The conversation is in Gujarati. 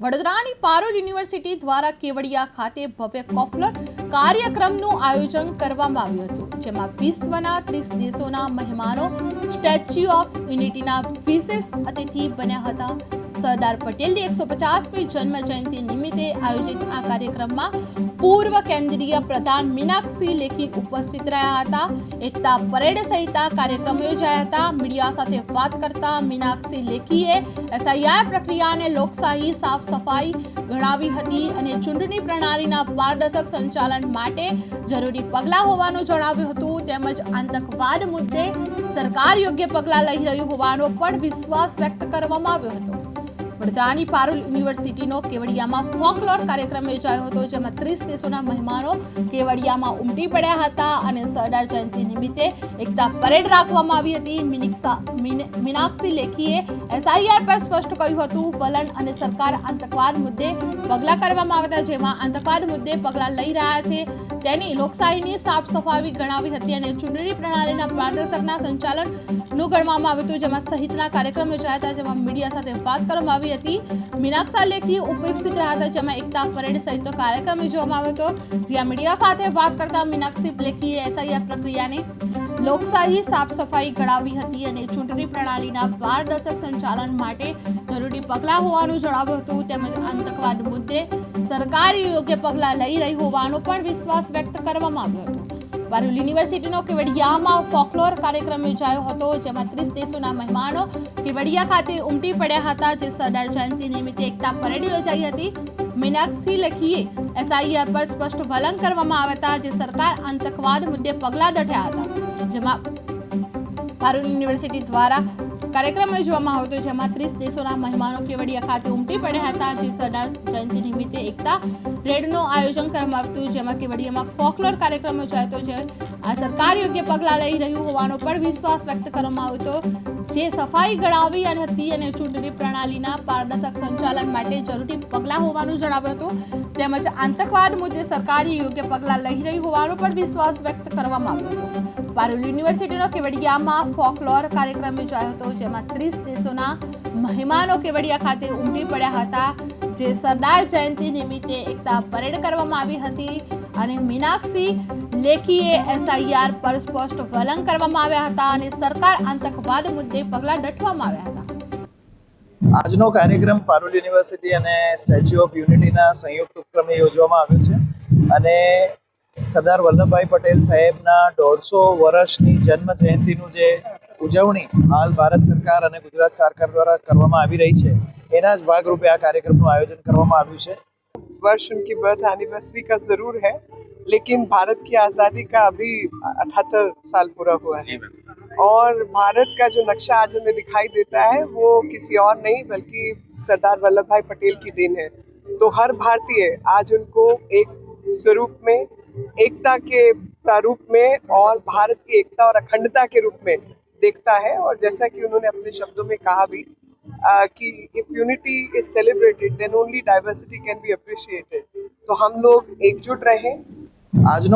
વડોદરાની પારોલ યુનિવર્સિટી દ્વારા કેવડિયા ખાતે ભવ્ય કોફલર કાર્યક્રમનું આયોજન કરવામાં આવ્યું હતું, જેમાં વિશ્વના ત્રીસ દેશોના મહેમાનો સ્ટેચ્યુ ઓફ યુનિટીના વિશેષ અતિથિ બન્યા હતા. સરદાર પટેલની એકસો પચાસમી જન્મ જયંતિ નિમિત્તે આયોજિત આ કાર્યક્રમમાં પૂર્વ કેન્દ્રીય પ્રધાન મીનાક્ષી લેખી ઉપસ્થિત રહ્યા હતા. એકતા પરેડ સહિત આ કાર્યક્રમો યોજાયા હતા. મીડિયા સાથે વાત કરતા મીનાક્ષી લેખીએ એસઆઈઆર પ્રક્રિયાને લોકશાહી સાફ સફાઈ ગણાવી હતી અને ચૂંટણી પ્રણાલીના પારદર્શક સંચાલન માટે જરૂરી પગલાં હોવાનું જણાવ્યું હતું. તેમજ આતંકવાદ મુદ્દે સરકાર યોગ્ય પગલાં લઈ રહ્યું હોવાનો પણ વિશ્વાસ વ્યક્ત કરવામાં આવ્યો હતો. વડોદરાની પારુલ યુનિવર્સિટીનો કેવડિયામાં ફોકલોર કાર્યક્રમ યોજાયો હતો, જેમાં ત્રીસ દેશોના મહેમાનો કેવડિયામાં ઉમટી પડ્યા હતા અને સરદાર જયંતિ નિમિત્તે એકતા પરેડ રાખવામાં આવી હતી. મીનાક્ષી લેખીએ એસઆઈઆર પર સ્પષ્ટ કહ્યું હતું, વલણ અને સરકાર આતંકવાદ મુદ્દે પગલાં કરવામાં આવ્યા જેમાં આતંકવાદ મુદ્દે પગલાં લઈ રહ્યા છે. તેની લોકશાહીની સાફ સફાઈ ગણાવી હતી અને ચૂંટણી પ્રણાલીના પારદર્શકના સંચાલનનું ગણવામાં આવ્યું હતું, જેમાં સહિતના કાર્યક્રમ યોજાયા હતા, જેમાં મીડિયા સાથે વાત કરવામાં આવી હતી. મીનાક્ષા લેખી ઉપસ્થિત રહ્યા હતા, જેમાં એકતા પરેડ સહિતનો કાર્યક્રમ યોજવામાં આવ્યો હતો. જ્યાં મીડિયા સાથે વાત કરતા મીનાક્ષી લેખીએ એસઆઈઆર પ્રક્રિયાને લોકશાહી સાફ સફાઈ ગણાવી હતી અને ચૂંટણી પ્રણાલીના પારદર્શક સંચાલન માટે જરૂરી પગલાં હોવાનું જણાવ્યું હતું. તેમજ આતંકવાદ મુદ્દે સરકાર યોગ્ય પગલાં લઈ રહી હોવાનો પણ વિશ્વાસ વ્યક્ત કરવામાં આવ્યો હતો. પારુલ યુનિવર્સિટીનો કેવડિયામાં ફોકલોર કાર્યક્રમ યોજાયો હતો, જેમાં ત્રીસ દેશોના મહેમાનો કેવડિયા ખાતે ઉમટી પડ્યા હતા, જે સરદાર જયંતિ નિમિત્તે એકતા પરેડ યોજાઈ હતી. મીનાક્ષી લખીએ એસઆઈઆર પર સ્પષ્ટ વલણ કરવામાં આવ્યા હતા, જે સરકાર આતંકવાદ મુદ્દે પગલાં દઠ્યા હતા. જેમાં પારુલ યુનિવર્સિટી દ્વારા કાર્યક્રમ યોજવામાં આવ્યો હતો, જેમાં ત્રીસ દેશોના મહેમાનો કેવડિયા ખાતે ઉમટી પડ્યા હતા. જે સરદાર જયંતિ નિમિત્તે એકતા રેડનું આયોજન કરવામાં આવ્યું હતું, જેમાં કેવડિયામાં ફોકલોર કાર્યક્રમ યોજાયો હતો, જે આ સરકાર યોગ્ય પગલાં લઈ રહ્યું હોવાનો પણ વિશ્વાસ વ્યક્ત કરવામાં આવ્યો હતો. જે સફાઈ ગણાવી અને હતી અને ચૂંટણી પ્રણાલીના પારદર્શક સંચાલન માટે જરૂરી પગલાં હોવાનું જણાવ્યું હતું. તેમજ આતંકવાદ મુદ્દે સરકારે યોગ્ય પગલાં લઈ રહી હોવાનો પણ વિશ્વાસ વ્યક્ત કરવામાં આવ્યો હતો. પારુલ યુનિવર્સિટીનો કેવડિયામાં ફોકલોર કાર્યક્રમ યોજાયો હતો જેમાં ત્રીસ દેશોના મહેમાનો કેવડિયા ખાતે ઉમટી પડ્યા હતા, જે સરદાર જયંતિ નિમિત્તે એકતા પરેડ કરવામાં આવી હતી અને મીનાક્ષી લેખીએ એસઆઈઆર પર સ્પષ્ટ વલણ કરવામાં આવ્યા હતા અને સરકાર આતંકવાદ મુદ્દે પગલાં દટવામાં આવ્યા હતા. આજનો કાર્યક્રમ પારુલ યુનિવર્સિટી અને સ્ટેચ્યુ ઓફ યુનિટીના સંયુક્ત ઉપક્રમે યોજવામાં આવ્યો છે. અને સરદાર વલ્લભભાઈ પટેલ સાહેબના દોઢસો વર્ષની જન્મ જયંતિનું જે ઉજવણી હાલ ભારત સરકાર અને ગુજરાત સરકાર દ્વારા કરવામાં આવી રહી છે એના જ ભાગરૂપે આ કાર્યક્રમનું આયોજન કરવામાં આવ્યું છે वर्ष उनकी बर्थ एनिवर्सरी का जरूर है लेकिन भारत की आज़ादी का अभी अठहत्तर साल पूरा हुआ है और भारत का जो नक्शा आज हमें दिखाई देता है वो किसी और नहीं बल्कि सरदार वल्लभ भाई पटेल की देन है तो हर भारतीय आज उनको एक स्वरूप में एकता के प्रारूप में और भारत की एकता और अखंडता के रूप में देखता है। और जैसा कि उन्होंने अपने शब्दों में कहा भी आ, कि if unity is celebrated then only diversity can be appreciated तो हम लोग एकजुट रहे। आज